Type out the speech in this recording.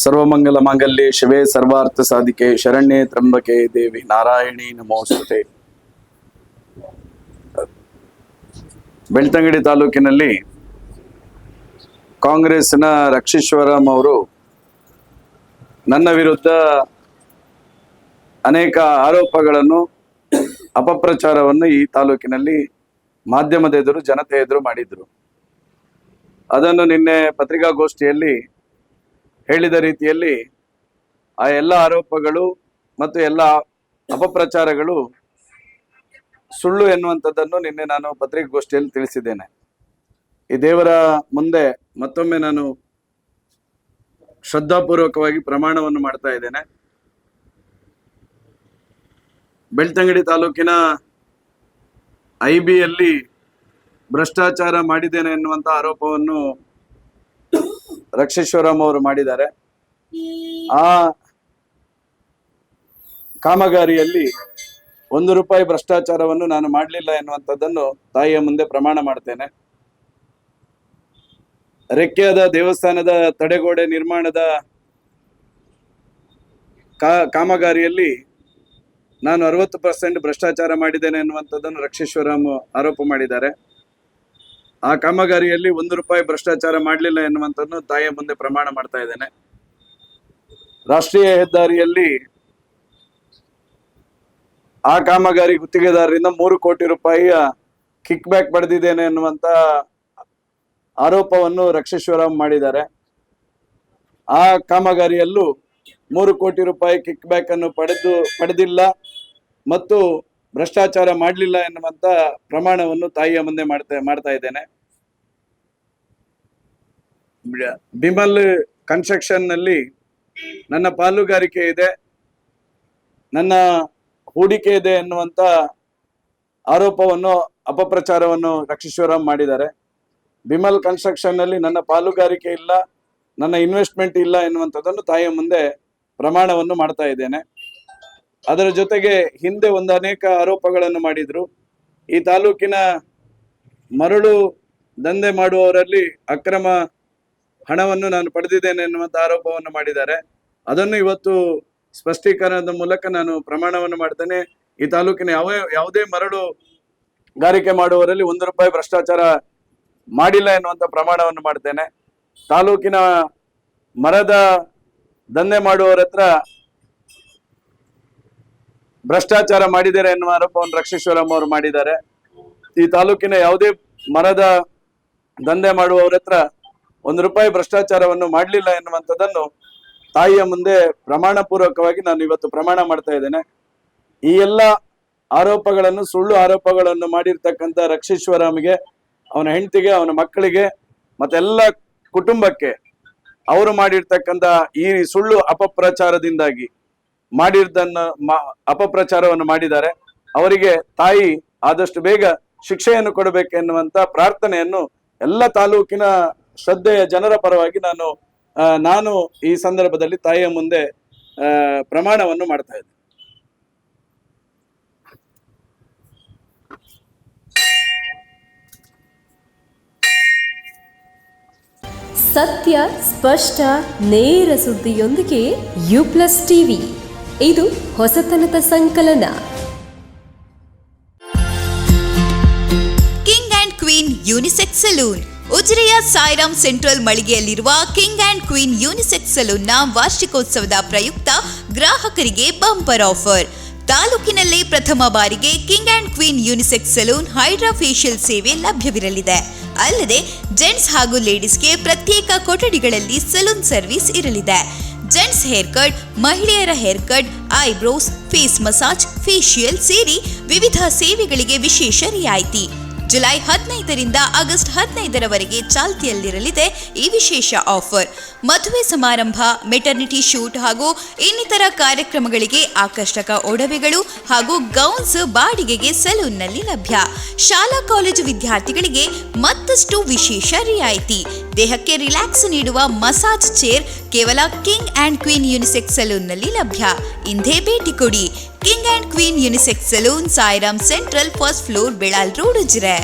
ಸರ್ವಮಂಗಲ ಮಾಂಗಲ್ಯ, ಶಿವೇ ಸರ್ವಾರ್ಥ ಸಾಧಿಕೆ, ಶರಣ್ಯೆ ತ್ರಂಬಕೆ ದೇವಿ ನಾರಾಯಣಿ ನಮೋಸ್ತುತೆ. ಬೆಳ್ತಂಗಡಿ ತಾಲೂಕಿನಲ್ಲಿ ಕಾಂಗ್ರೆಸ್ನ ರಕ್ಷೀಶ್ವರಂ ಅವರು ನನ್ನ ವಿರುದ್ಧ ಅನೇಕ ಆರೋಪಗಳನ್ನು, ಅಪಪ್ರಚಾರವನ್ನು ಈ ತಾಲೂಕಿನಲ್ಲಿ ಮಾಧ್ಯಮದ ಎದುರು ಜನತೆ ಎದುರು ಮಾಡಿದ್ರು. ಅದನ್ನು ನಿನ್ನೆ ಪತ್ರಿಕಾಗೋಷ್ಠಿಯಲ್ಲಿ ಹೇಳಿದ ರೀತಿಯಲ್ಲಿ ಆ ಎಲ್ಲ ಆರೋಪಗಳು ಮತ್ತು ಎಲ್ಲ ಅಪಪ್ರಚಾರಗಳು ಸುಳ್ಳು ಎನ್ನುವಂಥದ್ದನ್ನು ನಿನ್ನೆ ನಾನು ಪತ್ರಿಕಾಗೋಷ್ಠಿಯಲ್ಲಿ ತಿಳಿಸಿದ್ದೇನೆ. ಈ ದೇವರ ಮುಂದೆ ಮತ್ತೊಮ್ಮೆ ನಾನು ಶ್ರದ್ಧಾಪೂರ್ವಕವಾಗಿ ಪ್ರಮಾಣವನ್ನು ಮಾಡ್ತಾ ಇದ್ದೇನೆ. ಬೆಳ್ತಂಗಡಿ ತಾಲೂಕಿನ ಐಬಿಯಲ್ಲಿ ಬಿಯಲ್ಲಿ ಭ್ರಷ್ಟಾಚಾರ ಮಾಡಿದ್ದೇನೆ ಎನ್ನುವಂತ ಆರೋಪವನ್ನು ರಕ್ಷೇಶ್ವರಂ ಅವರು ಮಾಡಿದ್ದಾರೆ. ಆ ಕಾಮಗಾರಿಯಲ್ಲಿ ಒಂದು ರೂಪಾಯಿ ಭ್ರಷ್ಟಾಚಾರವನ್ನು ನಾನು ಮಾಡಲಿಲ್ಲ ಎನ್ನುವಂಥದ್ದನ್ನು ತಾಯಿಯ ಮುಂದೆ ಪ್ರಮಾಣ ಮಾಡ್ತೇನೆ. ರೆಕ್ಕೆಯಾದ ದೇವಸ್ಥಾನದ ತಡೆಗೋಡೆ ನಿರ್ಮಾಣದ ಕಾಮಗಾರಿಯಲ್ಲಿ ನಾನು ಅರವತ್ತು ಪರ್ಸೆಂಟ್ ಭ್ರಷ್ಟಾಚಾರ ಮಾಡಿದ್ದೇನೆ ಎನ್ನುವಂಥದ್ದನ್ನು ರಕ್ಷೇಶ್ವರಂ ಆರೋಪ ಮಾಡಿದ್ದಾರೆ. ಆ ಕಾಮಗಾರಿಯಲ್ಲಿ ಒಂದು ರೂಪಾಯಿ ಭ್ರಷ್ಟಾಚಾರ ಮಾಡಲಿಲ್ಲ ಎನ್ನುವಂಥದ್ದು ತಾಯಿಯ ಮುಂದೆ ಪ್ರಮಾಣ ಮಾಡ್ತಾ ಇದ್ದೇನೆ. ರಾಷ್ಟ್ರೀಯ ಹೆದ್ದಾರಿಯಲ್ಲಿ ಆ ಕಾಮಗಾರಿ ಗುತ್ತಿಗೆದಾರರಿಂದ ಮೂರು ಕೋಟಿ ರೂಪಾಯಿಯ ಕಿಕ್ ಬ್ಯಾಕ್ ಪಡೆದಿದ್ದೇನೆ ಎನ್ನುವಂತ ಆರೋಪವನ್ನು ರಕ್ಷೇಶ್ವರಂ ಮಾಡಿದ್ದಾರೆ. ಆ ಕಾಮಗಾರಿಯಲ್ಲೂ ಮೂರು ಕೋಟಿ ರೂಪಾಯಿ ಕಿಕ್ ಬ್ಯಾಕ್ ಅನ್ನು ಪಡೆದು, ಪಡೆದಿಲ್ಲ. ಮತ್ತು ಭ್ರಷ್ಟಾಚಾರ ಮಾಡಲಿಲ್ಲ ಎನ್ನುವಂತ ಪ್ರಮಾಣವನ್ನು ತಾಯಿಯ ಮುಂದೆ ಮಾಡ್ತಾ ಮಾಡ್ತಾ ಇದ್ದೇನೆ. ಬಿಮಲ್ ಕನ್ಸ್ಟ್ರಕ್ಷನ್ನಲ್ಲಿ ನನ್ನ ಪಾಲುಗಾರಿಕೆ ಇದೆ. ನನ್ನ ಹೂಡಿಕೆ ಇದೆ ಎನ್ನುವಂತ ಆರೋಪವನ್ನು, ಅಪಪ್ರಚಾರವನ್ನು ರಕ್ಷಿಸುವರಾಮ್ ಮಾಡಿದ್ದಾರೆ. ಬಿಮಲ್ ಕನ್ಸ್ಟ್ರಕ್ಷನ್ನಲ್ಲಿ ನನ್ನ ಪಾಲುಗಾರಿಕೆ ಇಲ್ಲ, ನನ್ನ ಇನ್ವೆಸ್ಟ್ಮೆಂಟ್ ಇಲ್ಲ ಎನ್ನುವಂಥದ್ದನ್ನು ತಾಯಿಯ ಮುಂದೆ ಪ್ರಮಾಣವನ್ನು ಮಾಡ್ತಾ ಇದ್ದೇನೆ. ಅದರ ಜೊತೆಗೆ ಹಿಂದೆ ಒಂದು ಅನೇಕ ಆರೋಪಗಳನ್ನು ಮಾಡಿದ್ರು. ಈ ತಾಲೂಕಿನ ಮರಳು ದಂಧೆ ಮಾಡುವವರಲ್ಲಿ ಅಕ್ರಮ ಹಣವನ್ನು ನಾನು ಪಡೆದಿದ್ದೇನೆ ಎನ್ನುವಂತ ಆರೋಪವನ್ನು ಮಾಡಿದ್ದಾರೆ. ಅದನ್ನು ಇವತ್ತು ಸ್ಪಷ್ಟೀಕರಣದ ಮೂಲಕ ನಾನು ಪ್ರಮಾಣವನ್ನು ಮಾಡ್ತೇನೆ. ಈ ತಾಲೂಕಿನ ಯಾವ, ಯಾವುದೇ ಮರಳು ಗಾರಿಕೆ ಮಾಡುವವರಲ್ಲಿ ಒಂದು ರೂಪಾಯಿ ಭ್ರಷ್ಟಾಚಾರ ಮಾಡಿಲ್ಲ ಎನ್ನುವಂಥ ಪ್ರಮಾಣವನ್ನು ಮಾಡ್ತೇನೆ. ತಾಲೂಕಿನ ಮರದ ದಂಧೆ ಮಾಡುವವರ ಹತ್ರ ಭ್ರಷ್ಟಾಚಾರ ಮಾಡಿದ್ದಾರೆ ಎನ್ನುವ ಆರೋಪವನ್ನು ರಕ್ಷೇಶ್ವರಂ ಅವರು ಮಾಡಿದ್ದಾರೆ. ಈ ತಾಲೂಕಿನ ಯಾವುದೇ ಮರದ ದಂಧೆ ಮಾಡುವವರ ಹತ್ರ ಒಂದು ರೂಪಾಯಿ ಭ್ರಷ್ಟಾಚಾರವನ್ನು ಮಾಡಲಿಲ್ಲ ಎನ್ನುವಂಥದ್ದನ್ನು ತಾಯಿಯ ಮುಂದೆ ಪ್ರಮಾಣ ಪೂರ್ವಕವಾಗಿ ನಾನು ಇವತ್ತು ಪ್ರಮಾಣ ಮಾಡ್ತಾ ಇದ್ದೇನೆ. ಈ ಎಲ್ಲ ಆರೋಪಗಳನ್ನು, ಸುಳ್ಳು ಆರೋಪಗಳನ್ನು ಮಾಡಿರ್ತಕ್ಕಂಥ ರಕ್ಷೇಶ್ವರಂಗೆ ಅವನ ಹೆಂಡತಿಗೆ, ಅವನ ಮಕ್ಕಳಿಗೆ, ಮತ್ತೆಲ್ಲ ಕುಟುಂಬಕ್ಕೆ ಅವರು ಮಾಡಿರ್ತಕ್ಕಂಥ ಈ ಸುಳ್ಳು ಅಪಪ್ರಚಾರದಿಂದಾಗಿ ಮಾಡಿರ್ದನ್ನ ಅಪಪ್ರಚಾರವನ್ನು ಮಾಡಿದ್ದಾರೆ. ಅವರಿಗೆ ತಾಯಿ ಆದಷ್ಟು ಬೇಗ ಶಿಕ್ಷೆಯನ್ನು ಕೊಡಬೇಕೆನ್ನುವಂತ ಪ್ರಾರ್ಥನೆಯನ್ನು ಎಲ್ಲ ತಾಲೂಕಿನ ಶ್ರದ್ಧೆಯ ಜನರ ಪರವಾಗಿ ನಾನು ನಾನು ಈ ಸಂದರ್ಭದಲ್ಲಿ ತಾಯಿಯ ಮುಂದೆ ಪ್ರಮಾಣವನ್ನು ಮಾಡ್ತಾ ಇದ್ದೆ ಸತ್ಯ, ಸ್ಪಷ್ಟ, ನೇರ ಸುದ್ದಿಯೊಂದಿಗೆ ಯು ಪ್ಲಸ್ ಟಿವಿ. ಇದು ಹೊಸತನದ ಸಂಕಲನ. King and queen unisex salon ಉಜಿರೆಯ Sairam central ಮಳಿಗೆಯಲ್ಲಿರುವ ಕಿಂಗ್ ಅಂಡ್ ಕ್ವೀನ್ ಯೂನಿಸೆಕ್ಸ್ ಸಲೂನ್ನ ವಾರ್ಷಿಕೋತ್ಸವದ ಪ್ರಯುಕ್ತ ಗ್ರಾಹಕರಿಗೆ ಬಂಪರ್ ಆಫರ್. ತಾಲೂಕಿನಲ್ಲೇ ಪ್ರಥಮ ಬಾರಿಗೆ king and queen unisex salon hydra facial ಸೇವೆ ಲಭ್ಯವಿರಲಿದೆ. ಅಲ್ಲದೆ ಜೆಂಟ್ಸ್ ಹಾಗೂ ಲೇಡೀಸ್ಗೆ ಪ್ರತ್ಯೇಕ ಕೊಠಡಿಗಳಲ್ಲಿ ಸಲೂನ್ ಸರ್ವಿಸ್ ಇರಲಿದೆ. ಜೆಂಟ್ಸ್ ಹೇರ್ ಕಟ್, ಮಹಿಳೆಯರ hair cut, eyebrows, face massage, facial ಸೇರಿ ವಿವಿಧ ಸೇವೆಗಳಿಗೆ ವಿಶೇಷ ರಿಯಾಯಿತಿ. ಜುಲೈ ಹದಿನೈದರಿಂದ ಆಗಸ್ಟ್ ಹದಿನೈದರವರೆಗೆ ಚಾಲ್ತಿಯಲ್ಲಿರಲಿದೆ ಈ ವಿಶೇಷ ಆಫರ್. ಮದುವೆ ಸಮಾರಂಭ ಮೆಟರ್ನಿಟಿ ಶೂಟ್ ಹಾಗೂ ಇನ್ನಿತರ ಕಾರ್ಯಕ್ರಮಗಳಿಗೆ ಆಕರ್ಷಕ ಒಡವೆಗಳು ಹಾಗೂ ಗೌನ್ಸ್ ಬಾಡಿಗೆಗೆ ಸಲೂನ್ನಲ್ಲಿ ಲಭ್ಯ. ಶಾಲಾ ಕಾಲೇಜು ವಿದ್ಯಾರ್ಥಿಗಳಿಗೆ ಮತ್ತಷ್ಟು ವಿಶೇಷ ರಿಯಾಯಿತಿ. ದೇಹಕ್ಕೆ ರಿಲ್ಯಾಕ್ಸ್ ನೀಡುವ ಮಸಾಜ್ ಚೇರ್ ಕೇವಲ ಕಿಂಗ್ ಆ್ಯಂಡ್ ಕ್ವೀನ್ ಯುನಿಸೆಕ್ಸ್ ಸಲೂನ್ನಲ್ಲಿ ಲಭ್ಯ. ಇಂದೇ ಭೇಟಿ ಕೊಡಿ. King and queen unisex salon Sairam central first floor Belal road Ujire